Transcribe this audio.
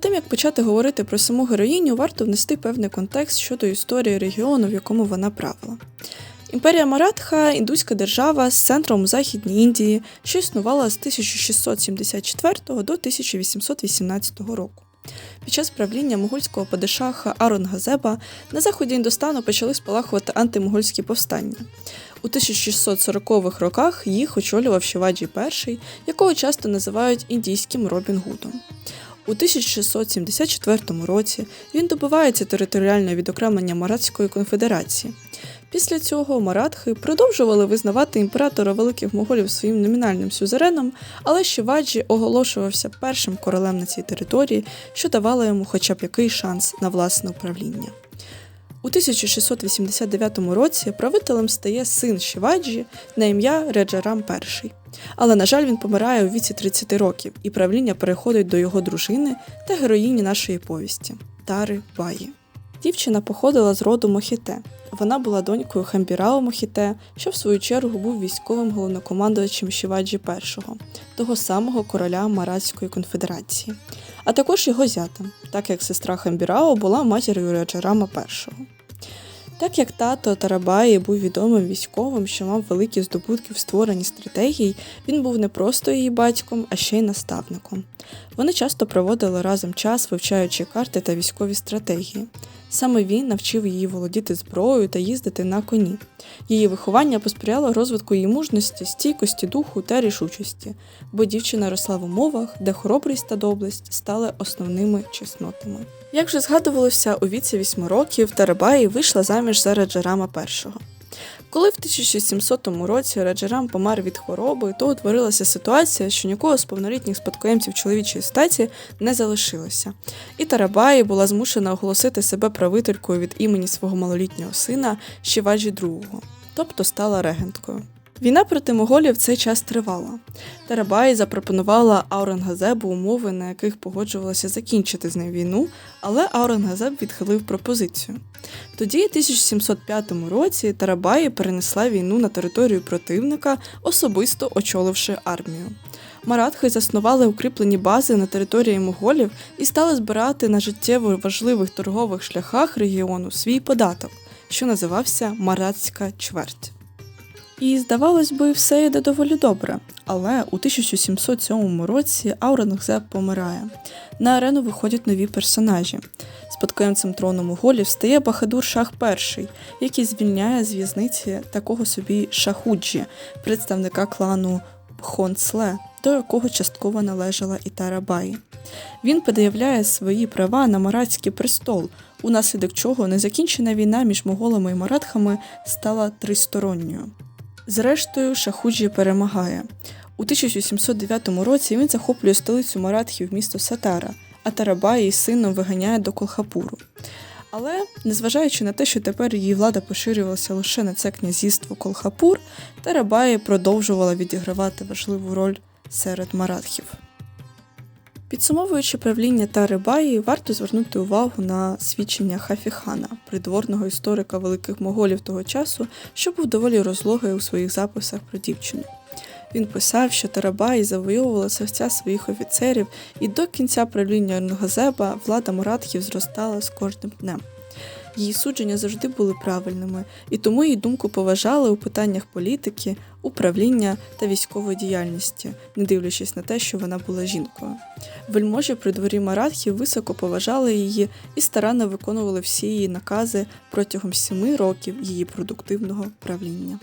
Перед тим як почати говорити про саму героїню, варто внести певний контекст щодо історії регіону, в якому вона правила. Імперія Маратха індуська держава з центром у Західній Індії, що існувала з 1674 до 1818 року. Під час правління могольського падишаха Арунгазеба на заході Індостану почали спалахувати антимогольські повстання. У 1640-х роках їх очолював Шиваджі І, якого часто називають індійським Робін Гудом. У 1674 році він добивається територіального відокремлення Маратської конфедерації. Після цього маратхи продовжували визнавати імператора великих моголів своїм номінальним сюзереном, але Шиваджі оголошувався першим королем на цій території, що давало йому хоча б який шанс на власне управління. У 1689 році правителем стає син Шиваджі на ім'я Реджарам І. Але, на жаль, він помирає у віці 30 років, і правління переходить до його дружини та героїні нашої повісті Тари Баї. Дівчина походила з роду Мохіте. Вона була донькою Хамбірао Мохіте, що в свою чергу був військовим головнокомандувачем Шіваджі І, того самого короля Маратської конфедерації, а також його зятем, так як сестра Хамбірао була матір'ю Раджарама І. Так як тато Тарабаї був відомим військовим, що мав великі здобутки в створенні стратегій, він був не просто її батьком, а ще й наставником. Вони часто проводили разом час, вивчаючи карти та військові стратегії. Саме він навчив її володіти зброєю та їздити на коні. Її виховання посприяло розвитку її мужності, стійкості духу та рішучості, бо дівчина росла в умовах, де хоробрість та доблесть стали основними чеснотами. Як вже згадувалося, у віці 8 років Тарабаї вийшла заміж за Раджарама І. Коли в 1700 році Раджарам помер від хвороби, то утворилася ситуація, що нікого з повнолітніх спадкоємців чоловічої статі не залишилося. І Тарабаї була змушена оголосити себе правителькою від імені свого малолітнього сина Шіваджі II, тобто стала регенткою. Війна проти моголів цей час тривала. Тарабаї запропонувала Аурангазебу умови, на яких погоджувалася закінчити з ним війну, але Аурангазеб відхилив пропозицію. Тоді, в 1705 році, Тарабаї перенесла війну на територію противника, особисто очоливши армію. Маратхи заснували укріплені бази на території моголів і стали збирати на життєво важливих торгових шляхах регіону свій податок, що називався Маратська чверть. І, здавалось би, все йде доволі добре. Але у 1707 році Аурангзеб помирає. На арену виходять нові персонажі. Спадкоємцем трону моголів стає Бахадур Шах І, який звільняє з в'язниці такого собі Шахуджі, представника клану Хонцле, до якого частково належала і Тарабаї. Він пред'являє свої права на маратський престол, унаслідок чого незакінчена війна між моголами і маратхами стала тристоронньою. Зрештою, Шахуджі перемагає. У 1709 році він захоплює столицю Маратхів місто Сатара, а Тарабай із сином виганяє до Колхапуру. Але, незважаючи на те, що тепер її влада поширювалася лише на це князівство Колхапур, Тарабаї продовжувала відігравати важливу роль серед маратхів. Підсумовуючи правління Тарибаї, варто звернути увагу на свідчення Хафіхана, придворного історика великих моголів того часу, що був доволі розлогий у своїх записах про дівчину. Він писав, що Тарабаї завойовувала серця своїх офіцерів, і до кінця правління Нгазеба влада Муратхів зростала з кожним днем. Її судження завжди були правильними, і тому її думку поважали у питаннях політики, управління та військової діяльності, не дивлячись на те, що вона була жінкою. Вельможі при дворі Маратхів високо поважали її і старанно виконували всі її накази протягом семи років її продуктивного правління.